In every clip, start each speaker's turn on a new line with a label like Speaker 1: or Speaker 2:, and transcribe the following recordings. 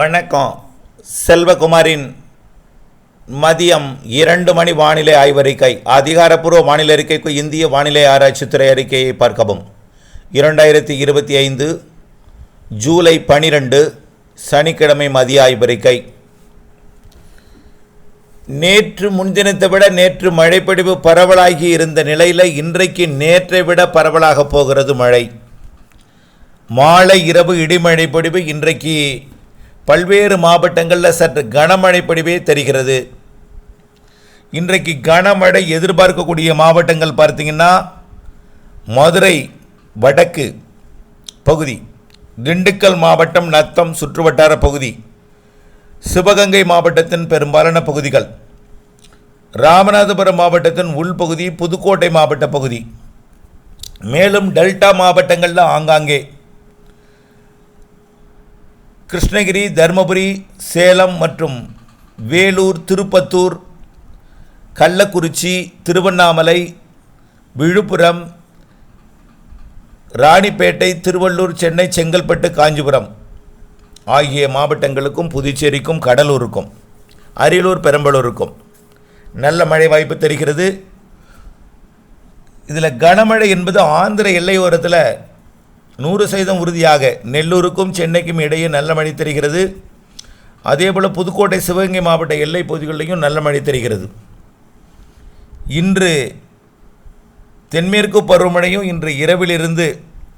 Speaker 1: வணக்கம். செல்வகுமாரின் மதியம் இரண்டு மணி வானிலை ஆய்வறிக்கை அதிகாரப்பூர்வ வானிலை அறிக்கைக்கு இந்திய வானிலை ஆராய்ச்சித்துறை அறிக்கையை பார்க்கவும். இரண்டாயிரத்தி இருபத்தி ஐந்து ஜூலை பனிரெண்டு சனிக்கிழமை மதிய ஆய்வறிக்கை நேற்று முன்தினத்தை விட நேற்று மழைப்பொழிவு பரவலாகி இருந்த நிலையில் இன்றைக்கு நேற்றை விட பரவலாக போகிறது மழை. மாலை இரவு இடிமழை பொழிவு இன்றைக்கு பல்வேறு மாவட்டங்களில் சற்று கனமழை பொழிவே தெரிகிறது. இன்றைக்கு கனமழை எதிர்பார்க்கக்கூடிய மாவட்டங்கள் பார்த்தீங்கன்னா மதுரை வடக்கு பகுதி திண்டுக்கல் மாவட்டம் நத்தம் சுற்றுவட்டார பகுதி சிவகங்கை மாவட்டத்தின் பெரும்பாலான பகுதிகள் ராமநாதபுரம் மாவட்டத்தின் உள்பகுதி புதுக்கோட்டை மாவட்ட பகுதி மேலும் டெல்டா மாவட்டங்களில் ஆங்காங்கே கிருஷ்ணகிரி தருமபுரி சேலம் மற்றும் வேலூர் திருப்பத்தூர் கள்ளக்குறிச்சி திருவண்ணாமலை விழுப்புரம் ராணிப்பேட்டை திருவள்ளூர் சென்னை செங்கல்பட்டு காஞ்சிபுரம் ஆகிய மாவட்டங்களுக்கும் புதுச்சேரிக்கும் கடலூருக்கும் அரியலூர் பெரம்பலூருக்கும் நல்ல மழை வாய்ப்பு தெரிகிறது. இதில் கனமழை என்பது ஆந்திர எல்லையோரத்தில் நூறு சதவீதம் உறுதியாக நெல்லூருக்கும் சென்னைக்கும் இடையே நல்ல மழை தெரிகிறது. அதேபோல் புதுக்கோட்டை சிவகங்கை மாவட்ட எல்லை பகுதிகளிலையும் நல்ல மழை தெரிகிறது. இன்று தென்மேற்கு பருவமழையும் இன்று இரவிலிருந்து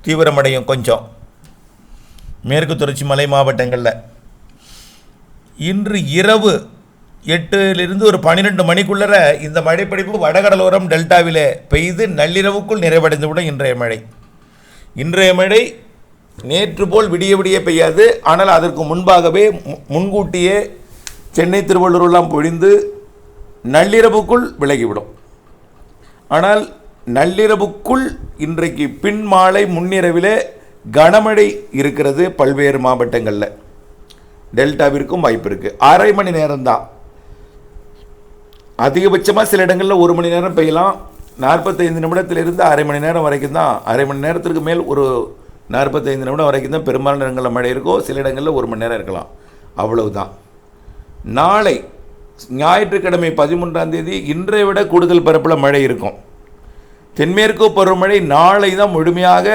Speaker 1: தீவிரமடையும் கொஞ்சம். மேற்கு தொடர்ச்சி மலை மாவட்டங்களில். இன்று இரவு எட்டுலிருந்து ஒரு பன்னிரெண்டு மணிக்குள்ளர இந்த மழைப்பிடிப்பு வடகடலோரம் டெல்டாவிலே பெய்து நள்ளிரவுக்குள் நிறைவடைந்துவிடும் இன்றைய மழை. இன்றைய மழை நேற்று போல் விடிய விடிய பெய்யாது. ஆனால் அதற்கு முன்பாகவே மு- முன்கூட்டியே சென்னை திருவள்ளூரெல்லாம் பொழிந்து நள்ளிரவுக்குள் விலகிவிடும். ஆனால் நள்ளிரவுக்குள் இன்றைக்கு பின் மாலை முன்னிரவிலே கனமழை இருக்கிறது பல்வேறு மாவட்டங்களில். டெல்டாவிற்கும் வாய்ப்பு இருக்குது அரை மணி நேரம்தான். அதிகபட்சமாக சில இடங்களில் ஒரு மணி நேரம் பெய்யலாம். நாற்பத்தைந்து நிமிடத்திலிருந்து அரை மணி நேரம் வரைக்கும் தான் அரை மணி நேரத்திற்கு மேல் ஒரு நாற்பத்தைந்து நிமிடம் வரைக்கும் தான் பெரும்பாலான இடங்களில் மழை இருக்கும் சில இடங்களில் ஒரு மணி நேரம் இருக்கலாம். அவ்வளவுதான். நாளை ஞாயிற்றுக்கிழமை பதிமூன்றாம் தேதி இன்றை விட கூடுதல் பரப்பில் மழை இருக்கும். தென்மேற்கு பருவமழை நாளை தான் முழுமையாக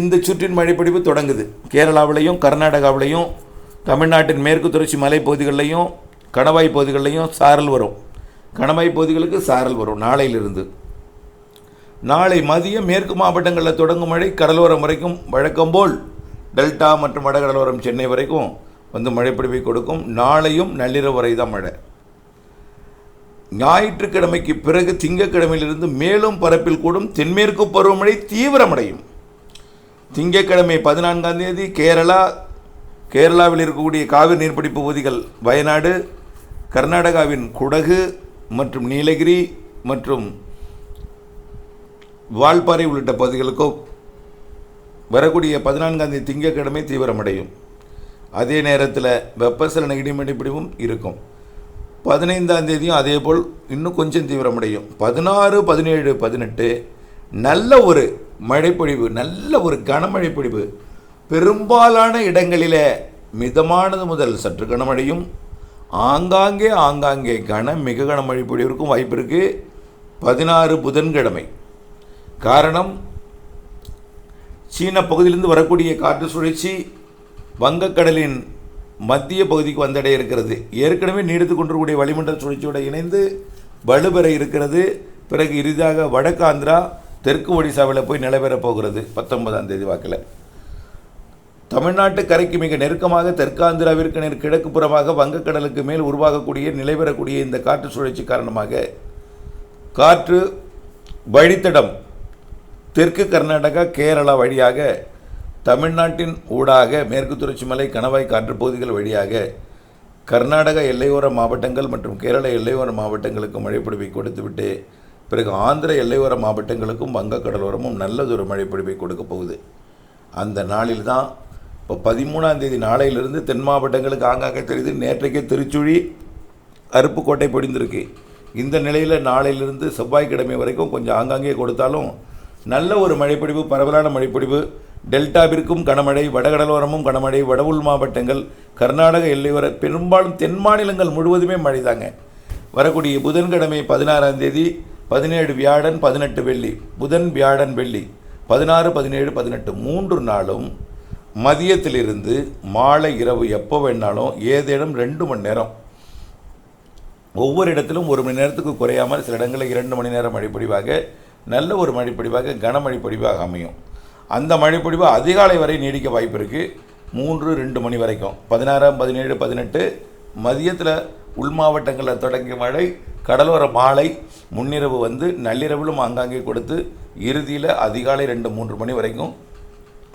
Speaker 1: இந்த சுற்றின் மழைப்பிடிப்பு தொடங்குது. கேரளாவிலையும் கர்நாடகாவிலையும் தமிழ்நாட்டின் மேற்கு தொடர்ச்சி மலைப்பகுதிகளிலையும் கணவாய் பகுதிகளிலையும் சாரல் வரும். கணமாய் பகுதிகளுக்கு சாரல் வரும் நாளையிலிருந்து. நாளை மதியம் மேற்கு மாவட்டங்களில் தொடங்கும் மழை கடலோரம் வரைக்கும் வழக்கம்போல் டெல்டா மற்றும் வடகடலோரம் சென்னை வரைக்கும் வந்து மழைப்பிடிப்பை கொடுக்கும். நாளையும் நள்ளிரவு வரை தான் மழை. ஞாயிற்றுக்கிழமைக்கு பிறகு திங்கட்கிழமையிலிருந்து மேலும் பரப்பில் கூடும் தென்மேற்கு பருவமழை தீவிரமடையும். திங்கக்கிழமை பதினான்காம் தேதி கேரளா கேரளாவில் இருக்கக்கூடிய காவிரி நீர்பிடிப்பு பகுதிகள் வயநாடு கர்நாடகாவின் குடகு மற்றும் நீலகிரி மற்றும் வால்பாறை உள்ளிட்ட பகுதிகளுக்கோ வரக்கூடிய பதினான்காம் தேதி திங்கட்கிழமை தீவிரமடையும். அதே நேரத்தில் வெப்பசலன இடிமடிப்பிடிவும் இருக்கும். பதினைந்தாம் தேதியும் அதேபோல் இன்னும் கொஞ்சம் தீவிரமடையும். பதினாறு பதினேழு பதினெட்டு நல்ல ஒரு மழைப்பொழிவு நல்ல ஒரு கனமழை பொழிவு பெரும்பாலான இடங்களில் மிதமானது முதல் சற்று கனமழையும் ஆங்காங்கே ஆங்காங்கே கன மிக கனமழை பொழிவிற்கும் வாய்ப்பு இருக்குது பதினாறு புதன்கிழமை. காரணம் சீன பகுதியிலிருந்து வரக்கூடிய காற்று சுழற்சி வங்கக்கடலின் மத்திய பகுதிக்கு வந்தடைய இருக்கிறது. ஏற்கனவே நீடித்து கொண்டிருக்கூடிய வளிமண்டல சுழற்சியோடு இணைந்து வலுபெற இருக்கிறது. பிறகு இறுதியாக வடக்கு ஆந்திரா தெற்கு ஒடிசாவில் போய் நிலைபெறப் போகிறது. பத்தொன்பதாம் தேதி வாக்கில். தமிழ்நாட்டு கரைக்கு மிக நெருக்கமாக தெற்காந்திராவிற்கு நேர் கிழக்கு புறமாக வங்கக்கடலுக்கு மேல் உருவாகக்கூடிய நிலைபெறக்கூடிய இந்த காற்று சுழற்சி காரணமாக காற்று வழித்தடம் தெற்கு கர்நாடகா கேரளா வழியாக தமிழ்நாட்டின் ஊடாக மேற்கு தொடர்ச்சி மலை கணவாய் காற்று பகுதிகள் வழியாக கர்நாடக எல்லையோர மாவட்டங்கள் மற்றும் கேரள எல்லையோர மாவட்டங்களுக்கு மழைப்பொழிவை கொடுத்துவிட்டு பிறகு ஆந்திர எல்லையோர மாவட்டங்களுக்கும் வங்கக்கடலோரமும் நல்லதொரு மழைப்பொழிவை கொடுக்க போகுது. அந்த நாளில் தான் இப்போ பதிமூணாம் தேதி நாளையிலிருந்து தென் மாவட்டங்களுக்கு ஆங்காங்கே தெரியுது. நேற்றைக்கே திருச்சுழி அருப்புக்கோட்டை பொடிந்திருக்கு. இந்த நிலையில் நாளையிலிருந்து செவ்வாய்க்கிழமை வரைக்கும் கொஞ்சம் ஆங்காங்கே கொடுத்தாலும் நல்ல ஒரு மழைப்பொழிவு பரவலான மழைப்பொழிவு டெல்டாவிற்கும் கனமழை வடகடலோரமும் கனமழை வட உள் மாவட்டங்கள் கர்நாடக எல்லையோர பெரும்பாலும் தென் மாநிலங்கள் முழுவதுமே மழை தாங்க வரக்கூடிய புதன்கிழமை பதினாறாம் தேதி பதினேழு வியாழன் பதினெட்டு வெள்ளி. புதன் வியாழன் வெள்ளி. பதினாறு பதினேழு பதினெட்டு. மூன்று நாளும் மதியத்திலிருந்து மாலை இரவு எப்போ வேணாலும் ஏதேனும் ரெண்டு மணி நேரம். ஒவ்வொரு இடத்திலும் ஒரு மணி நேரத்துக்கு குறையாமல் சில இடங்களில் இரண்டு மணி நேரம் மழைப்பொழிவாக நல்ல ஒரு மழைப்பொழிவாக கனமழை பொழிவாக அமையும். அந்த மழைப்பொழிவு அதிகாலை வரை நீடிக்க வாய்ப்பு இருக்குது மூன்று ரெண்டு மணி வரைக்கும். பதினாறாம் பதினேழு பதினெட்டு மதியத்தில் உள் மாவட்டங்களில் தொடங்கிய மழை கடலோர மாலை முன்னிரவு வந்து நள்ளிரவிலும் ஆங்காங்கே கொடுத்து இறுதியில் அதிகாலை ரெண்டு மூன்று மணி வரைக்கும்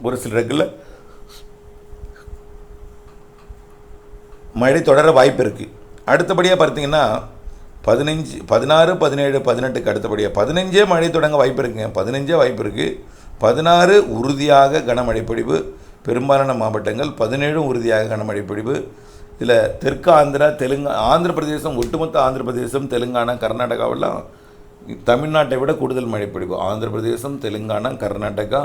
Speaker 1: ஒரு சில இடங்களில் மழை தொடர வாய்ப்பு இருக்குது அடுத்தபடியாக பார்த்தீங்கன்னா பதினஞ்சு பதினாறு பதினேழு பதினெட்டுக்கு அடுத்தபடியாக பதினஞ்சே மழை தொடங்க வாய்ப்பு இருக்குங்க. பதினஞ்சே வாய்ப்பு இருக்குது பதினாறு உறுதியாக கனமழை பொழிவு பெரும்பாலான மாவட்டங்கள் பதினேழும் உறுதியாக கனமழை பொழிவு இதில் தெற்கு ஆந்திரா தெலுங்கா ஆந்திர பிரதேசம் ஒட்டுமொத்த ஆந்திர பிரதேசம் தெலுங்கானா கர்நாடகாவெல்லாம் தமிழ்நாட்டை விட கூடுதல் மழை பொழிவு ஆந்திர பிரதேசம் தெலுங்கானா கர்நாடகா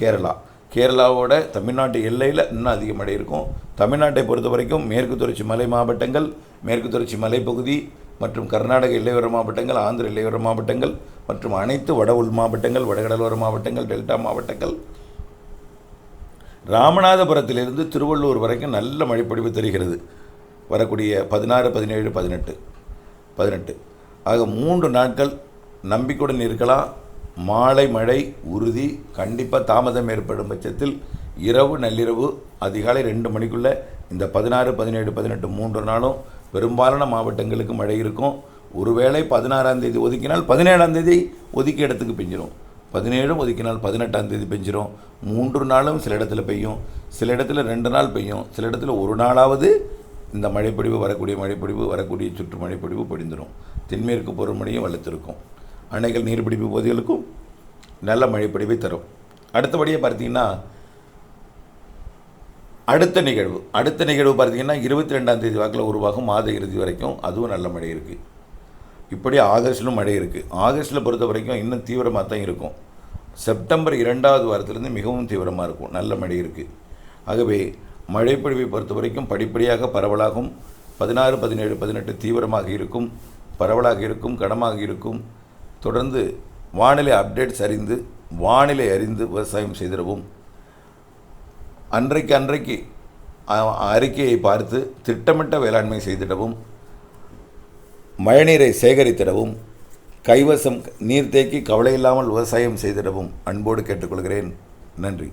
Speaker 1: கேரளா. கேரளாவோட தமிழ்நாட்டு எல்லையில் இன்னும் அதிக மழை இருக்கும். தமிழ்நாட்டை பொறுத்த வரைக்கும் மேற்கு தொடர்ச்சி மலை மாவட்டங்கள் மேற்கு தொடர்ச்சி மலைப்பகுதி மற்றும் கர்நாடக எல்லையோர மாவட்டங்கள் ஆந்திர எல்லையோர மாவட்டங்கள் மற்றும் அனைத்து வட உள் மாவட்டங்கள் வடகடலோர மாவட்டங்கள் டெல்டா மாவட்டங்கள். ராமநாதபுரத்திலிருந்து திருவள்ளூர் வரைக்கும் நல்ல மழைப்பொழிவு தெரிகிறது. வரக்கூடிய பதினாறு பதினேழு பதினெட்டு பதினெட்டு. ஆக மூன்று நாட்கள் நம்பிக்கையுடன் இருக்கலாம். மாலை மழை உறுதி. கண்டிப்பாக தாமதம் ஏற்படும் பட்சத்தில் இரவு நள்ளிரவு அதிகாலை ரெண்டு மணிக்குள்ளே இந்த பதினாறு பதினேழு பதினெட்டு மூன்று நாளும் பெரும்பாலான மாவட்டங்களுக்கு மழை இருக்கும். ஒருவேளை பதினாறாம் தேதி ஒதுக்கினால் பதினேழாம் தேதி ஒதுக்கி இடத்துக்கு பெஞ்சிரும். பதினேழும் ஒதுக்கினால் பதினெட்டாம் தேதி பெஞ்சிரும். மூன்று நாளும் சில இடத்துல பெய்யும். சில இடத்துல ரெண்டு நாள் பெய்யும். சில இடத்துல ஒரு நாளாவது இந்த மழைப்பொழிவு வரக்கூடிய மழைப்பொழிவு வரக்கூடிய சுற்று மழைப்பொழிவு பொழிந்துடும் தென்மேற்கு பருவமழையும் வலுத்திருக்கும். அணைகள் நீர்பிடிப்பு பகுதிகளுக்கும் நல்ல மழைப்பொழிவை தரும். அடுத்தபடியாக பார்த்தீங்கன்னா அடுத்த நிகழ்வு. அடுத்த நிகழ்வு பார்த்தீங்கன்னா இருபத்தி ரெண்டாம் தேதி வாக்கில் உருவாகும் மாத இறுதி வரைக்கும் அதுவும் நல்ல மழை இருக்குது இப்படி ஆகஸ்ட்லும் மழை இருக்குது ஆகஸ்ட்டில் பொறுத்த வரைக்கும் இன்னும் தீவிரமாக தான் இருக்கும். செப்டம்பர் இரண்டாவது வாரத்திலேருந்து மிகவும் தீவிரமாக இருக்கும். நல்ல மழை இருக்குது ஆகவே மழைப்பொழிவை பொறுத்த வரைக்கும் படிப்படியாக பரவலாகும். பதினாறு பதினேழு பதினெட்டு தீவிரமாக இருக்கும். பரவலாக இருக்கும் கனமாக இருக்கும். தொடர்ந்து வானிலை அப்டேட்ஸ் அறிந்து வானிலை அறிந்து விவசாயம் செய்திடவும். அன்றைக்கு அன்றைக்கு அறிக்கையை பார்த்து திட்டமிட்ட வேளாண்மை செய்திடவும். மழைநீரை சேகரித்திடவும். கைவசம் நீர் தேக்கி கவலை இல்லாமல் விவசாயம் செய்திடவும். அன்போடு கேட்டுக்கொள்கிறேன். நன்றி.